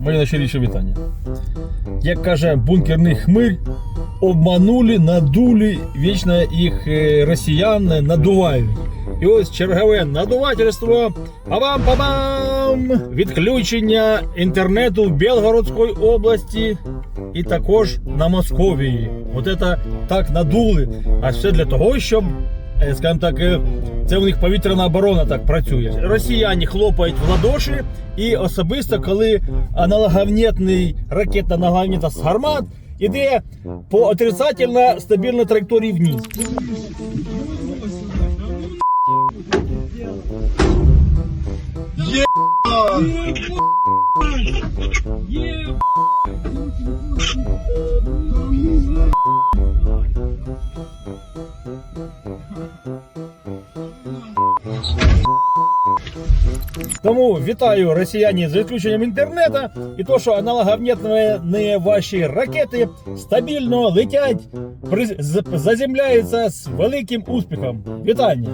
Моє найщиріше вітання. Як каже бункерний хмирь, обманули, надули, вічно їх е, росіян надувають. І ось чергове надувательство. Па-бам-па-бам! Відключення інтернету в Білгородській області і також на Московії. От це так надули. А все для того, щоб, скажімо так, е, це у них повітряна оборона так працює. Росіяни хлопають в ладоші, і особисто, коли аналоговнітний ракета аналоговніта з гармат іде по отрицательно стабільній траєкторії вниз. Тому вітаю росіяні з відключенням інтернету і то, що аналоговнітні ваші ракети стабільно летять, приз- з- з великим успіхом. Вітання!